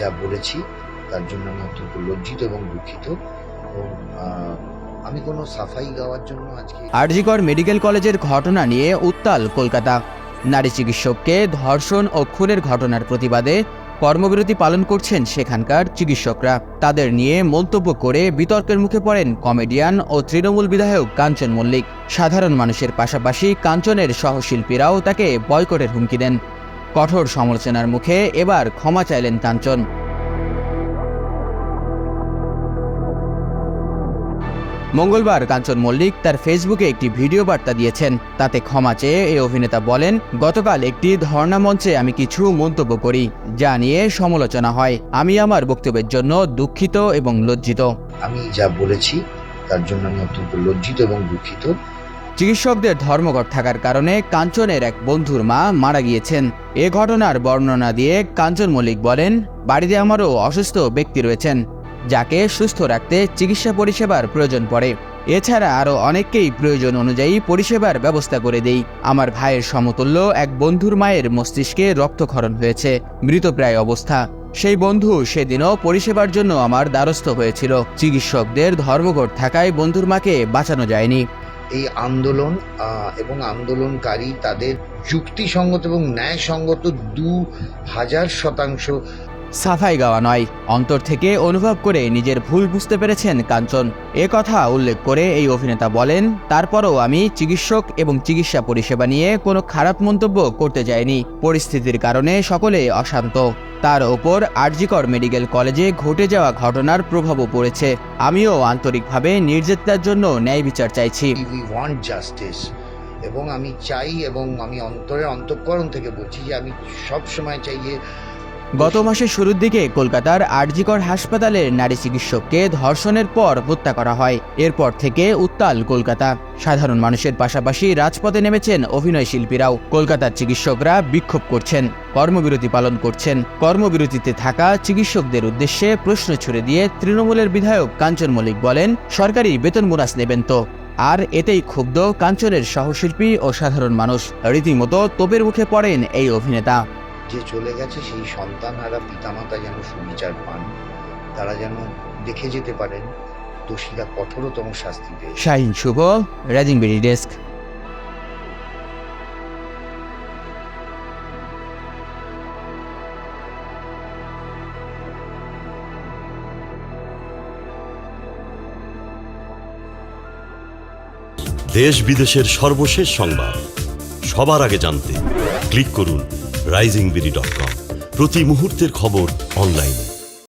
যা বলেছি, তার জন্য আমি অত্যন্ত লজ্জিত এবং দুঃখিত। এবং আমি কোনো সাফাই গাওয়ার জন্য আজকে আরজিকর মেডিকেল কলেজের ঘটনা নিয়ে উত্তাল কলকাতা। নারী চিকিৎসককে ধর্ষণ ও খুনের ঘটনার প্রতিবাদে কর্মবিরতি পালন করছেন সেখানকার চিকিৎসকরা। তাদের নিয়ে মন্তব্য করে বিতর্কের মুখে পড়েন কমেডিয়ান ও তৃণমূল বিধায়ক কাঞ্চন মল্লিক। সাধারণ মানুষের পাশাপাশি কাঞ্চনের সহশিল্পীরাও তাকে বয়কটের হুমকি দেন। কঠোর সমালোচনার মুখে এবার ক্ষমা চাইলেন কাঞ্চন মঙ্গলবার কাঞ্চন মল্লিক তার ফেসবুকে একটি ভিডিও বার্তা দিয়েছেন। তাতে ক্ষমা চেয়ে এই অভিনেতা বলেন, গতকাল একটি ধর্ণা মঞ্চে আমি কিছু মন্তব্য করি, যা নিয়ে সমালোচনা হয়। আমি আমার বক্তব্যের জন্য দুঃখিত এবং লজ্জিত। আমি যা বলেছি, তার জন্য আমি অত্যন্ত লজ্জিত এবং দুঃখিত। চিকিৎসকদের ধর্মঘট থাকার কারণে কাঞ্চনের এক বন্ধুর মা মারা গিয়েছেন। এ ঘটনার বর্ণনা দিয়ে কাঞ্চন মল্লিক বলেন, বাড়িতে আমারও অসুস্থ ব্যক্তি রয়েছেন, যাকে সুস্থ রাখতে চিকিৎসা পরিষেবার প্রয়োজন পড়ে। এছাড়া আরও অনেককেই প্রয়োজন অনুযায়ী পরিষেবার ব্যবস্থা করে দেই। আমার ভাইয়ের সমতুল্য এক বন্ধুর মায়ের মস্তিষ্কে রক্তক্ষরণ হয়েছে মৃতপ্রায় অবস্থা। সেই বন্ধু সেদিনও পরিষেবার জন্য আমার দ্বারস্থ হয়েছিল। চিকিৎসকদের ধর্মঘট থাকায় বন্ধুর মাকে বাঁচানো যায়নি। এই আন্দোলন এবং আন্দোলনকারী তাদের যুক্তিসঙ্গত এবং ন্যায়সঙ্গত দু হাজার শতাংশ সাফাই গাওয়া নয়, অন্তর থেকে অনুভব করে নিজের ভুল বুঝতে পেরেছেন কাঞ্চন। এ কথা উল্লেখ করে এই অভিনেতা বলেন, তারপরও আমি চিকিৎসক এবং চিকিৎসা পরিষেবা নিয়ে কোনো খারাপ মন্তব্য করতে যাইনি। পরিস্থিতির কারণে সকলে অশান্ত। তার ওপর আরজিকর মেডিকেল কলেজে ঘটে যাওয়া ঘটনার প্রভাবও পড়েছে। আমিও আন্তরিকভাবে নির্যাতিতার জন্য ন্যায় বিচার চাইছি। এবং আমি চাই এবং আমি অন্তরের অন্তঃকরণ থেকে বলছি যে আমি সব সময় চাই যে গত মাসের শুরুর দিকে কলকাতার আরজিকর হাসপাতালের নারী চিকিৎসককে ধর্ষণের পর হত্যা করা হয়। এরপর থেকে উত্তাল কলকাতা। সাধারণ মানুষের পাশাপাশি রাজপথে নেমেছেন অভিনয় শিল্পীরাও। কলকাতার চিকিৎসকরা বিক্ষোভ করছেন, কর্মবিরতি পালন করছেন। কর্মবিরতিতে থাকা চিকিৎসকদের উদ্দেশ্যে প্রশ্ন ছুড়ে দিয়ে তৃণমূলের বিধায়ক কাঞ্চন মল্লিক বলেন, সরকারি বেতন বোনাস নেবেন তো। আর এতেই ক্ষুব্ধ কাঞ্চনের সহশিল্পী ও সাধারণ মানুষ। রীতিমতো তোপের মুখে পড়েন এই অভিনেতা। যে চলে গেছে সেই সন্তানহারা পিতামাতা যেন সুবিচার পান তারা যেন দেখে যেতে পারেন দোষীরা কঠোরতম শাস্তি পেয়ে শাহিন শুভ রাজিং বেরি ডেস্ক। দেশ বিদেশের সর্বশেষ সংবাদ। সবার আগে জানতে ক্লিক করুন রাইজিং বিডি ডট কম প্রতি মুহূর্তের খবর অনলাইনে